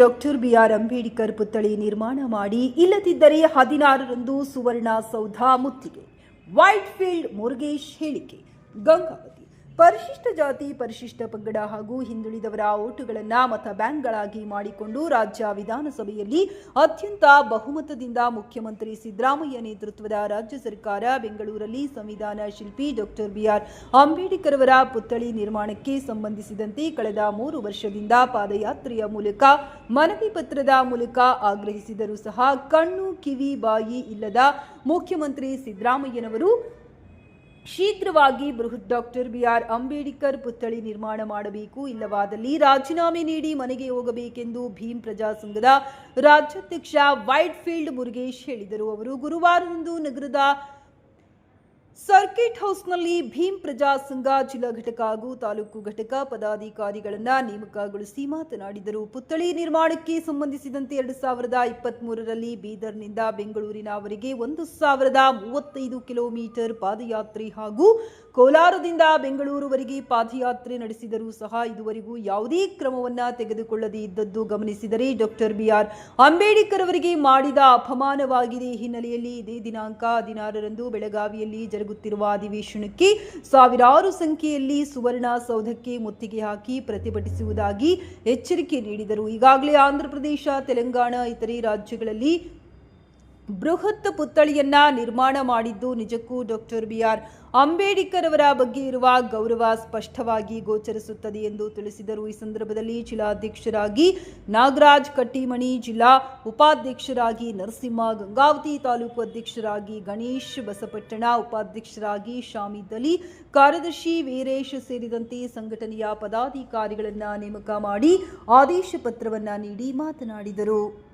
Doctor B R Ambedkar ಪುತ್ಥಳಿ ನಿರ್ಮಾಣ ಮಾಡಿ ಇಲ್ಲದಿದ್ದರೆ ಹದಿನಾರರಂದು ಸುವರ್ಣ ಸೌಧ ಮುತ್ತಿಗೆ. ವೈಟ್ ಫೀಲ್ಡ್ ಮುರುಗೇಶ್ ಹೇಳಿಕೆ, ಗಂಗಾವತಿ. ಪರಿಶಿಷ್ಟ ಜಾತಿ, ಪರಿಶಿಷ್ಟ ಪಂಗಡ ಹಾಗೂ ಹಿಂದುಳಿದವರ ಓಟುಗಳನ್ನು ಮತ ಬ್ಯಾಂಕ್ಗಳಾಗಿ ಮಾಡಿಕೊಂಡು ರಾಜ್ಯ ವಿಧಾನಸಭೆಯಲ್ಲಿ ಅತ್ಯಂತ ಬಹುಮತದಿಂದ ಮುಖ್ಯಮಂತ್ರಿ ಸಿದ್ದರಾಮಯ್ಯ ನೇತೃತ್ವದ ರಾಜ್ಯ ಸರ್ಕಾರ ಬೆಂಗಳೂರಲ್ಲಿ ಸಂವಿಧಾನ ಶಿಲ್ಪಿ ಡಾಕ್ಟರ್ ಬಿಆರ್ ಅಂಬೇಡ್ಕರ್ ಅವರ ಪುತ್ಥಳಿ ನಿರ್ಮಾಣಕ್ಕೆ ಸಂಬಂಧಿಸಿದಂತೆ ಕಳೆದ ಮೂರು ವರ್ಷದಿಂದ ಪಾದಯಾತ್ರೆಯ ಮೂಲಕ ಮನವಿ ಪತ್ರದ ಮೂಲಕ ಆಗ್ರಹಿಸಿದರೂ ಸಹ ಕಣ್ಣು ಕಿವಿ ಬಾಯಿ ಇಲ್ಲದ ಮುಖ್ಯಮಂತ್ರಿ ಸಿದ್ದರಾಮಯ್ಯನವರು ಶೀಘ್ರವಾಗಿ ಬೃಹತ್ ಡಾಕ್ಟರ್ ಬಿಆರ್ ಅಂಬೇಡ್ಕರ್ ಪುತ್ಥಳಿ ನಿರ್ಮಾಣ ಮಾಡಬೇಕು. ಇಲ್ಲವಾದಲ್ಲಿ ರಾಜೀನಾಮೆ ನೀಡಿ ಮನೆಗೆ ಹೋಗಬೇಕೆಂದು ಭೀಮ್ ಪ್ರಜಾ ಸಂಘದ ರಾಜ್ಯಾಧ್ಯಕ್ಷ ವೈಟ್ ಫೀಲ್ಡ್ ಮುರುಗೇಶ್ ಹೇಳಿದರು. ಅವರು ಗುರುವಾರದಂದು ನಗರದ ಸರ್ಕಿಟ್ ಹೌಸ್ನಲ್ಲಿ ಭೀಮ್ ಪ್ರಜಾ ಸಂಘ ಜಿಲ್ಲಾ ಘಟಕ ಹಾಗೂ ತಾಲೂಕು ಘಟಕ ಪದಾಧಿಕಾರಿಗಳನ್ನ ನೇಮಕಗೊಳಿಸಿ ಮಾತನಾಡಿದರು. ಪುತ್ಥಳಿ ನಿರ್ಮಾಣಕ್ಕೆ ಸಂಬಂಧಿಸಿದಂತೆ ಎರಡು ಸಾವಿರದ ಇಪ್ಪತ್ತ್ ಮೂರರಲ್ಲಿ ಬೀದರ್ನಿಂದ ಬೆಂಗಳೂರಿನವರೆಗೆ ಒಂದು ಸಾವಿರದ ಮೂವತ್ತೈದು ಕಿಲೋಮೀಟರ್ ಪಾದಯಾತ್ರೆ ಹಾಗೂ ಕೋಲಾರದಿಂದ ಬೆಂಗಳೂರುವರೆಗೆ ಪಾದಯಾತ್ರೆ ನಡೆಸಿದರೂ ಸಹ ಇದುವರೆಗೂ ಯಾವುದೇ ಕ್ರಮವನ್ನ ತೆಗೆದುಕೊಳ್ಳದೇ ಇದ್ದದ್ದು ಗಮನಿಸಿದರೆ ಡಾಕ್ಟರ್ ಬಿಆರ್ ಅಂಬೇಡ್ಕರ್ ಅವರಿಗೆ ಮಾಡಿದ ಅಪಮಾನವಾಗಿದೆ ಹಿನ್ನೆಲೆಯಲ್ಲಿ ಇದೇ ದಿನಾಂಕ ಹದಿನಾರರಂದು ಬೆಳಗಾವಿಯಲ್ಲಿ ಜರುಗುತ್ತಿರುವ ಅಧಿವೇಶನಕ್ಕೆ ಸಾವಿರಾರು ಸಂಖ್ಯೆಯಲ್ಲಿ ಸುವರ್ಣ ಸೌಧಕ್ಕೆ ಮುತ್ತಿಗೆ ಹಾಕಿ ಪ್ರತಿಭಟಿಸುವುದಾಗಿ ಎಚ್ಚರಿಕೆ ನೀಡಿದರು. ಈಗಾಗಲೇ ಆಂಧ್ರಪ್ರದೇಶ, ತೆಲಂಗಾಣ, ಇತರೆ ರಾಜ್ಯಗಳಲ್ಲಿ ಬೃಹತ್ ಪುತ್ಥಳಿಯನ್ನ ನಿರ್ಮಾಣ ಮಾಡಿದ್ದು ನಿಜಕ್ಕೂ ಡಾಕ್ಟರ್ ಬಿ ಆರ್ ಅಂಬೇಡ್ಕರ್ ಅವರ ಬಗ್ಗೆ ಇರುವ ಗೌರವ ಸ್ಪಷ್ಟವಾಗಿ ಗೋಚರಿಸುತ್ತದೆ ಎಂದು ತಿಳಿಸಿದರು. ಈ ಸಂದರ್ಭದಲ್ಲಿ ಜಿಲ್ಲಾಧ್ಯಕ್ಷರಾಗಿ ನಾಗರಾಜ್ ಕಟ್ಟಿಮಣಿ, ಜಿಲ್ಲಾ ಉಪಾಧ್ಯಕ್ಷರಾಗಿ ನರಸಿಂಹ ಗಂಗಾವತಿ, ತಾಲೂಕು ಅಧ್ಯಕ್ಷರಾಗಿ ಗಣೇಶ್ ಬಸಪಟ್ಟಣ, ಉಪಾಧ್ಯಕ್ಷರಾಗಿ ಶಾಮಿದ್ ಅಲಿ ಕಾರ್ಯದರ್ಶಿ ವೀರೇಶ್ ಸೇರಿದಂತೆ ಸಂಘಟನೆಯ ಪದಾಧಿಕಾರಿಗಳನ್ನು ನೇಮಕ ಮಾಡಿ ಆದೇಶ ಪತ್ರವನ್ನು ನೀಡಿ ಮಾತನಾಡಿದರು.